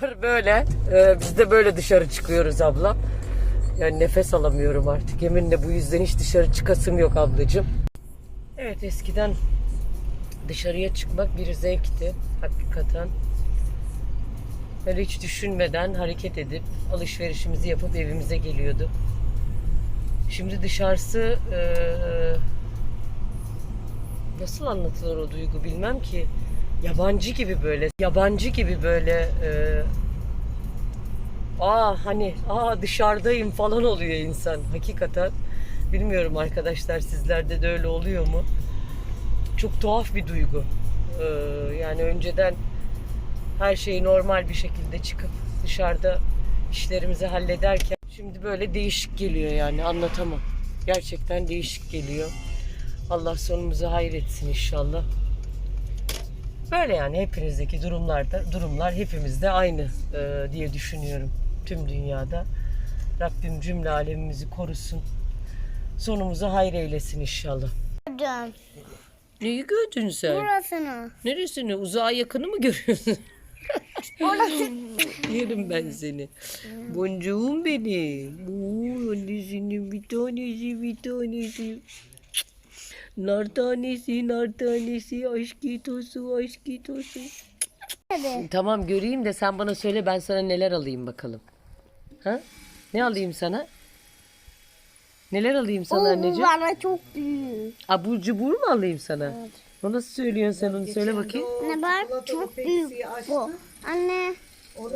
Havalar böyle. Ee, biz de böyle dışarı çıkıyoruz abla. Yani nefes alamıyorum artık. Yeminle bu yüzden hiç dışarı çıkasım yok ablacığım. Evet eskiden dışarıya çıkmak bir zevkti. Hakikaten. Böyle hiç düşünmeden hareket edip alışverişimizi yapıp evimize geliyorduk. Şimdi dışarısı eee, nasıl anlatılır o duygu bilmem ki. Yabancı gibi böyle, yabancı gibi böyle eee aa hani aa dışarıdayım falan oluyor insan hakikaten. Bilmiyorum arkadaşlar sizlerde de öyle oluyor mu? Çok tuhaf bir duygu. Ee, yani önceden her şeyi normal bir şekilde çıkıp dışarıda işlerimizi hallederken şimdi böyle değişik geliyor yani anlatamam. Gerçekten değişik geliyor. Allah sonumuzu hayretsin inşallah. Böyle yani hepinizdeki durumlarda durumlar hepimizde aynı e, diye düşünüyorum tüm dünyada. Rabbim cümle alemimizi korusun. Sonumuzu hayır eylesin inşallah. Gördüm. Neyi gördün sen? Burasını. Neresini? Uzağa yakını mı görüyorsun? Yerim ben seni. Boncuğum benim. Oo, annesinin bir tanesi bir tanesi. Nar tanesi, nar tanesi, aşk gitosu, aşk gitosu. Hadi. Tamam göreyim de sen bana söyle ben sana neler alayım bakalım. Ha? Ne alayım sana? Neler alayım sana Oo, anneciğim? bana çok büyük. Abur cubur mu alayım sana? O nasıl söylüyorsun sen onu söyle bakayım. Ne var? Çok büyük bu. Anne. Onu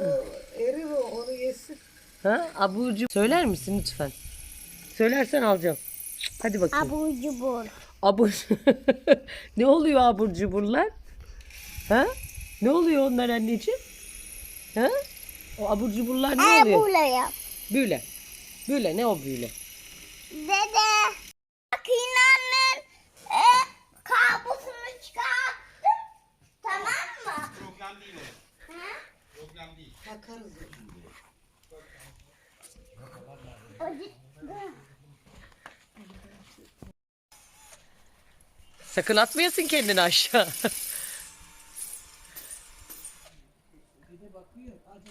eri o, onu yesin. Ha? Abur cubur. Söyler misin lütfen? Söylersen alacağım. Hadi bakayım. Abur cubur. Abur. ne oluyor abur cuburlar? Ha? Ne oluyor onlar anneciğim? Ha? O abur cuburlar ne oluyor? buraya. Büyüle. Büyüle ne o büyüle? Dede. Makinenin e, kabusunu çıkarttım. Tamam mı? Program değil o. Program değil. Takarız. O Sakın atmayasın kendini aşağı.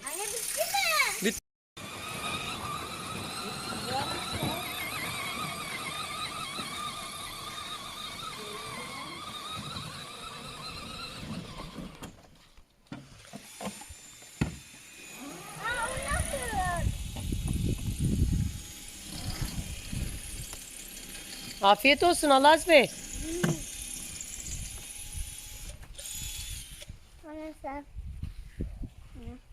Anne bitti mi? Afiyet olsun Alaz Bey. 三。嗯。